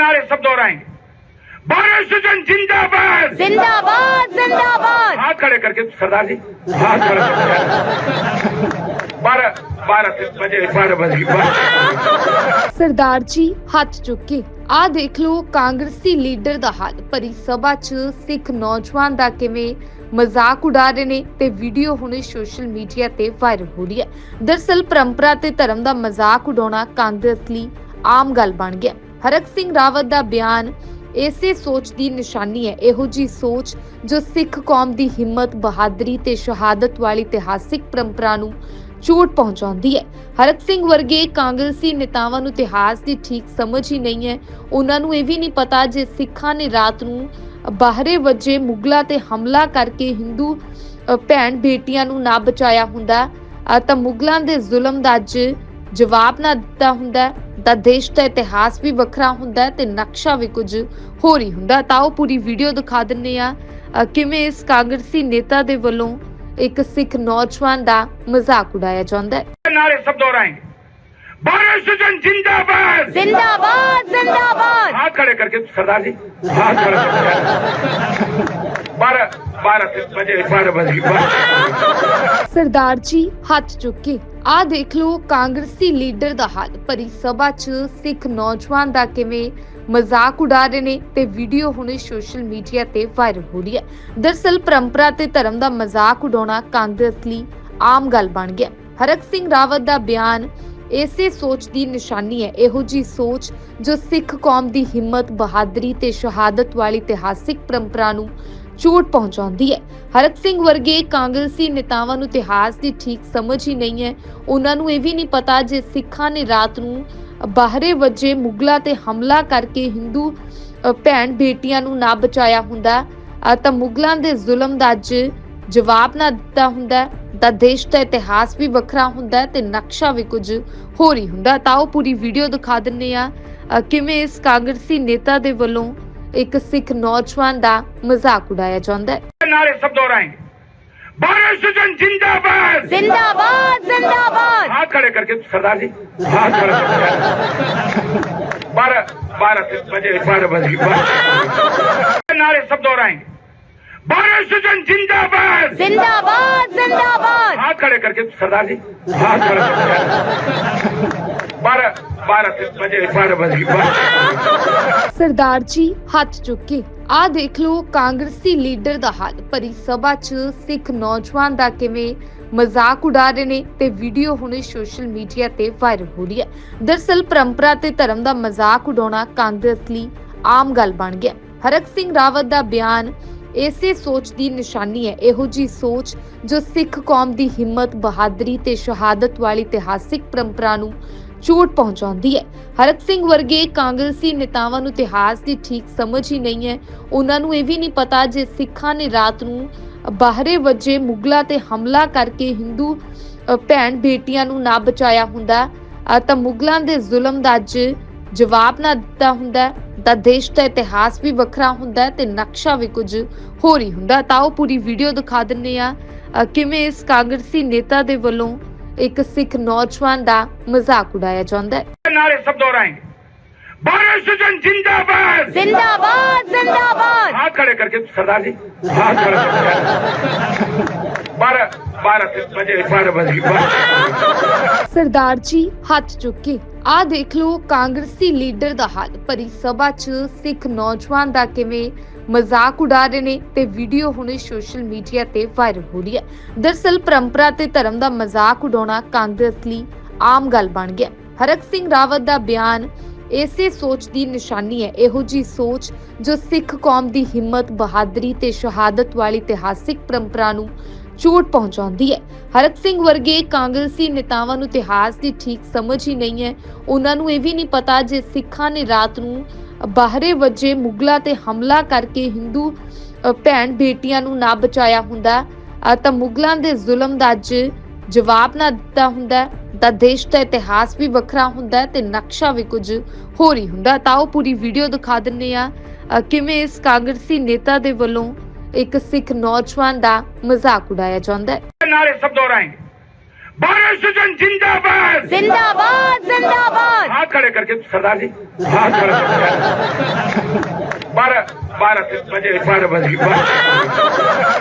नारे सब दोहराएंगे भारत सृजन जिंदाबाद जिंदाबाद जिंदाबाद हाथ खड़े करके सरदार जी हाथ खड़े करके बारह बारह बजे बारह बजे बारह ਸਰਦਾਰ ਜੀ ਹੱਥ ਚੁੱਕੇ ਆ ਦੇਖ ਲਓ ਕਾਂਗਰਸੀ ਲੀਡਰ ਦਾ ਹਾਲ ਭਰੀ ਸਭਾ 'ਚ ਸਿੱਖ ਨੌਜਵਾਨ ਦਾ ਕਿਵੇਂ ਮਜ਼ਾਕ ਉਡਾ ਰਹੇ ਨੇ ਤੇ ਵੀਡੀਓ ਹੁਣੇ ਸੋਸ਼ਲ ਮੀਡੀਆ ਤੇ ਵਾਇਰਲ ਹੋ ਰਹੀ ਹੈ ਦਰਸਲ ਪਰੰਪਰਾ ਤੇ ਧਰਮ ਦਾ ਮਜ਼ਾਕ ਉਡਾਉਣਾ ਕਾਂਗਰਸ ਲਈ ਆਮ ਗੱਲ ਬਣ ਗਿਆ ਹਰਕ ਸਿੰਘ ਰਾਵਤ ਦਾ ਬਿਆਨ ਇਸੇ ਸੋਚ ਦੀ ਨਿਸ਼ਾਨੀ ਹੈ। ਇਹੋ ਜੀ ਸੋਚ ਜੋ ਸਿੱਖ ਕੌਮ ਦੀ ਹਿੰਮਤ ਬਹਾਦਰੀ ਤੇ ਸ਼ਹਾਦਤ ਵਾਲੀ ਇਤਿਹਾਸਿਕ ਪਰੰਪਰਾ ਨੂੰ ਚੋਟ ਪਹੁੰਚਾਉਂਦੀ ਹੈ। ਹਰਕ ਸਿੰਘ ਵਰਗੇ ਕਾਂਗਰਸੀ ਨੇਤਾਵਾਂ ਨੂੰ ਇਤਿਹਾਸ ਦੀ ਠੀਕ ਸਮਝ ਹੀ ਨਹੀਂ ਹੈ। ਉਹਨਾਂ ਨੂੰ ਇਹ ਵੀ ਨਹੀਂ ਪਤਾ ਜੇ ਸਿੱਖਾਂ ਨੇ ਰਾਤ ਨੂੰ ਬਾਹਰੇ ਵੱਜੇ ਮੁਗਲਾਂ ਤੇ ਹਮਲਾ ਕਰਕੇ ਹਿੰਦੂ ਭੈਣ ਬੇਟੀਆਂ ਨੂੰ ਨਾ ਬਚਾਇਆ ਹੁੰਦਾ ਅ, ਤਾਂ ਮੁਗਲਾਂ ਦੇ ਜ਼ੁਲਮ ਦਾ ਅੱਜ ਜਵਾਬ ਨਾ ਦਿੱਤਾ ਹੁੰਦਾ। ਤਾਂ ਦੇਸ਼ ਦਾ ਇਤਿਹਾਸ ਵੀ ਵੱਖਰਾ ਹੁੰਦਾ ਹੈ ਤੇ ਨਕਸ਼ਾ ਵੀ ਕੁਝ ਹੋਰ ਹੀ ਹੁੰਦਾ ਤਾਂ ਉਹ ਪੂਰੀ ਵੀਡੀਓ ਦਿਖਾ ਦਿੰਨੇ ਆ ਅ, ਕਿਵੇਂ ਇਸ ਕਾਂਗਰਸੀ ਨੇਤਾ ਦੇ ਵੱਲੋਂ ਇੱਕ ਸਿੱਖ ਨੌਜਵਾਨ ਦਾ ਮਜ਼ਾਕ ਉਡਾਇਆ ਜਾਂਦਾ ਹੈ नारे सब दोहराएंगे भारत सृजन जिंदाबाद जिंदाबाद जिंदाबाद हाथ खड़े करके सरदार जी हाथ खड़े करके बारह बारह बजे बारह बजे बारह ਸਰਦਾਰ ਜੀ ਹੱਥ ਚੁੱਕੇ ਆ ਦੇਖ ਲਓ ਕਾਂਗਰਸੀ ਲੀਡਰ ਦਾ ਹਾਲ। ਭਰੀ ਸਭਾ 'ਚ ਸਿੱਖ ਨੌਜਵਾਨ ਦਾ ਕਿਵੇਂ ਮਜ਼ਾਕ ਉਡਾ ਰਹੇ ਨੇ ਤੇ ਵੀਡੀਓ ਹੁਣੇ ਸੋਸ਼ਲ ਮੀਡੀਆ ਤੇ ਵਾਇਰਲ ਹੋ ਰਹੀ ਹੈ। ਦਰਸਲ ਪਰੰਪਰਾ ਤੇ ਧਰਮ ਦਾ ਮਜ਼ਾਕ ਉਡਾਉਣਾ ਕਾਂਗਰਸ ਲਈ ਆਮ ਗੱਲ ਬਣ ਗਿਆ। ਹਰਕ ਸਿੰਘ ਰਾਵਤ ਦਾ ਬਿਆਨ ਇਸੇ ਸੋਚ ਦੀ ਨਿਸ਼ਾਨੀ ਹੈ। ਇਹੋ ਜੀ ਸੋਚ ਜੋ ਸਿੱਖ ਕੌਮ ਦੀ ਹਿੰਮਤ, ਬਹਾਦਰੀ ਤੇ ਸ਼ਹਾਦਤ ਵਾਲੀ ਇਤਿਹਾਸਿਕ ਪਰੰਪਰਾ ਨੂੰ ਚੋਟ ਪਹੁੰਚਾਉਂਦੀ ਹੈ। ਹਰਕ ਸਿੰਘ ਵਰਗੇ ਕਾਂਗਰਸੀ ਨੇਤਾਵਾਂ ਨੂੰ ਇਤਿਹਾਸ ਦੀ ਠੀਕ ਸਮਝ ਹੀ ਨਹੀਂ ਹੈ। ਉਹਨਾਂ ਨੂੰ ਇਹ ਵੀ ਨਹੀਂ ਪਤਾ ਜੇ ਸਿੱਖਾਂ ਨੇ ਰਾਤ ਨੂੰ ਬਾਹਰੇ ਵੱਜੇ ਮੁਗਲਾਂ ਤੇ ਹਮਲਾ ਕਰਕੇ ਹਿੰਦੂ ਭੈਣ ਬੇਟੀਆਂ ਨੂੰ ਨਾ ਬਚਾਇਆ ਹੁੰਦਾ ਤਾਂ ਮੁਗਲਾਂ ਦੇ ਜ਼ੁਲਮ ਦਾ ਅੱਜ ਜਵਾਬ ਨਾ ਦਿੱਤਾ ਹੁੰਦਾ, ਤਾਂ ਦੇਸ਼ ਦਾ ਇਤਿਹਾਸ ਵੀ ਵੱਖਰਾ ਹੁੰਦਾ ਤੇ ਨਕਸ਼ਾ ਵੀ ਕੁਝ ਹੋਰ ਹੀ ਹੁੰਦਾ। ਤਾਂ ਉਹ ਪੂਰੀ ਵੀਡੀਓ ਦਿਖਾ ਦਿੰਨੇ ਆ ਕਿਵੇਂ ਇਸ ਕਾਂਗਰਸੀ ਨੇਤਾ ਦੇ ਵੱਲੋਂ ਇੱਕ ਸਿੱਖ ਨੌਜਵਾਨ ਦਾ ਮਜ਼ਾਕ ਉਡਾਇਆ ਜਾਂਦਾ ਹੈ नारे सब दोहराएंगे भारत सृजन जिंदाबाद जिंदाबाद जिंदाबाद हाथ खड़े करके सरदार जी हाथ खड़े करके बारह बारह बजे बारह बजे भारत सृजन जिंदाबाद जिंदाबाद जिंदाबाद हाथ खड़े करके सरदार जी हाथ खड़े करके बारह बारह बजे बारह बजे बारह ਸਰਦਾਰ ਜੀ ਹੱਥ ਚੁੱਕੇ ਆ ਦੇਖ ਲਓ ਕਾਂਗਰਸੀ ਲੀਡਰ ਦਾ ਹਾਲ ਭਰੀ ਸਭਾ 'ਚ ਸਿੱਖ ਨੌਜਵਾਨ ਦਾ ਕਿਵੇਂ ਮਜ਼ਾਕ ਉਡਾ ਰਹੇ ਨੇ ਤੇ ਵੀਡੀਓ ਹੁਣੇ ਸੋਸ਼ਲ ਮੀਡੀਆ ਤੇ ਵਾਇਰਲ ਹੋ ਰਹੀ ਹੈ ਦਰਸਲ ਪਰੰਪਰਾ ਤੇ ਧਰਮ ਦਾ ਮਜ਼ਾਕ ਉਡਾਉਣਾ ਕਾਂਗਰਸ ਲਈ ਆਮ ਗੱਲ ਬਣ ਗਿਆ ਹਰਕ ਸਿੰਘ ਰਾਵਤ ਦਾ ਬਿਆਨ ਇਸੇ ਸੋਚ ਦੀ ਨਿਸ਼ਾਨੀ ਹੈ। ਇਹੋ ਜੀ ਸੋਚ ਜੋ ਸਿੱਖ ਕੌਮ ਦੀ ਹਿੰਮਤ, ਬਹਾਦਰੀ ਤੇ ਸ਼ਹਾਦਤ ਵਾਲੀ ਇਤਿਹਾਸਿਕ ਪਰੰਪਰਾ ਨੂੰ ਚੋਟ ਪਹੁੰਚਾਉਂਦੀ ਹੈ। ਹਰਕ ਸਿੰਘ ਵਰਗੇ ਕਾਂਗਰਸੀ ਨੇਤਾਵਾਂ ਨੂੰ ਇਤਿਹਾਸ ਦੀ ਠੀਕ ਸਮਝ ਹੀ ਨਹੀਂ ਹੈ। ਉਹਨਾਂ ਨੂੰ ਇਹ ਵੀ ਨਹੀਂ ਪਤਾ ਜੇ ਸਿੱਖਾਂ ਨੇ ਰਾਤ ਨੂੰ ਬਾਹਰੇ ਵੱਜੇ ਮੁਗਲਾਂ ਤੇ ਹਮਲਾ ਕਰਕੇ ਹਿੰਦੂ ਭੈਣ ਬੇਟੀਆਂ ਨੂੰ ਨਾ ਬਚਾਇਆ ਹੁੰਦਾ ਤਾਂ ਮੁਗਲਾਂ ਦੇ ਜ਼ੁਲਮ ਦਾ ਅੱਜ ਜਵਾਬ ਨਾ ਦਿੱਤਾ ਹੁੰਦਾ ਤਾਂ ਦੇਸ਼ ਦਾ ਇਤਿਹਾਸ ਵੀ ਵੱਖਰਾ ਹੁੰਦਾ ਹੈ ਤੇ ਨਕਸ਼ਾ ਵੀ ਕੁਝ ਹੋਰ ਹੀ ਹੁੰਦਾ ਤਾਂ ਉਹ ਪੂਰੀ ਵੀਡੀਓ ਦਿਖਾ ਦਿੰਨੇ ਆ ਅ, ਕਿਵੇਂ ਇਸ ਕਾਂਗਰਸੀ ਨੇਤਾ ਦੇ ਵੱਲੋਂ ਇੱਕ ਸਿੱਖ ਨੌਜਵਾਨ ਦਾ ਮਜ਼ਾਕ ਉਡਾਇਆ ਜਾਂਦਾ ਹੈ नारे सब दोहराएंगे भारत सृजन जिंदाबाद जिंदाबाद जिंदाबाद हाथ खड़े करके सरदार जी हाथ खड़े करके बारह बारह बजे बारह बजे बारह ਸਰਦਾਰ ਜੀ ਹੱਥ ਚੁੱਕੇ ਆ ਦੇਖ ਲਓ ਕਾਂਗਰਸੀ ਲੀਡਰ ਦਾ ਹਾਲ। ਭਰੀ ਸਭਾ 'ਚ ਸਿੱਖ ਨੌਜਵਾਨ ਦਾ ਕਿਵੇਂ ਮਜ਼ਾਕ ਉਡਾ ਰਹੇ ਨੇ ਤੇ ਵੀਡੀਓ ਹੁਣੇ ਸੋਸ਼ਲ ਮੀਡੀਆ ਤੇ ਵਾਇਰਲ ਹੋ ਰਹੀ ਹੈ। ਦਰਸਲ ਪਰੰਪਰਾ ਤੇ ਧਰਮ ਦਾ ਮਜ਼ਾਕ ਉਡਾਉਣਾ ਕਾਂਗਰਸ ਲਈ ਆਮ ਗੱਲ ਬਣ ਗਿਆ। ਹਰਕ ਸਿੰਘ ਰਾਵਤ ਦਾ ਬਿਆਨ ਇਸੇ ਸੋਚ ਦੀ ਨਿਸ਼ਾਨੀ ਹੈ। ਇਹੋ ਜੀ ਸੋਚ ਜੋ ਸਿੱਖ ਕੌਮ ਦੀ ਹਿੰਮਤ, ਬਹਾਦਰੀ ਤੇ ਸ਼ਹਾਦਤ ਵਾਲੀ ਇਤਿਹਾਸਿਕ ਪਰੰਪਰਾ ਨੂੰ ਚੋਟ ਪਹੁੰਚਾਉਂਦੀ ਹੈ। ਹਰਕ ਸਿੰਘ ਵਰਗੇ ਕਾਂਗਰਸੀ ਨੇਤਾਵਾਂ ਨੂੰ ਇਤਿਹਾਸ ਦੀ ਠੀਕ ਸਮਝ ਹੀ ਨਹੀਂ ਹੈ। ਉਹਨਾਂ ਨੂੰ ਇਹ ਵੀ ਨਹੀਂ ਪਤਾ ਜੇ ਸਿੱਖਾਂ ਨੇ ਰਾਤ ਨੂੰ ਬਾਹਰੇ ਵੱਜੇ ਮੁਗਲਾਂ ਤੇ ਹਮਲਾ ਕਰਕੇ ਹਿੰਦੂ ਭੈਣ ਬੇਟੀਆਂ ਨੂੰ ਨਾ ਬਚਾਇਆ ਹੁੰਦਾ ਤਾਂ ਮੁਗਲਾਂ ਦੇ ਜ਼ੁਲਮ ਦਾ ਅੱਜ ਜਵਾਬ ਨਾ ਦਿੱਤਾ ਹੁੰਦਾ, ਤਾਂ ਦੇਸ਼ ਦਾ ਇਤਿਹਾਸ ਵੀ ਵੱਖਰਾ ਹੁੰਦਾ ਤੇ ਨਕਸ਼ਾ ਵੀ ਕੁਝ ਹੋਰ ਹੀ ਹੁੰਦਾ। ਤਾਂ ਉਹ ਪੂਰੀ ਵੀਡੀਓ ਦਿਖਾ ਦਿੰਨੇ ਆ ਕਿਵੇਂ ਇਸ ਕਾਂਗਰਸੀ ਨੇਤਾ ਦੇ ਵੱਲੋਂ ਇੱਕ ਸਿੱਖ ਨੌਜਵਾਨ ਦਾ ਮਜ਼ਾਕ ਉਡਾਇਆ ਜਾਂਦਾ ਹੈ नारे सब दोहराएंगे भारत सुजन जिंदाबाद जिंदाबाद जिंदाबाद हाथ खड़े करके सरदार जी हाथ खड़े करके बारह बारह बजे बारह बजे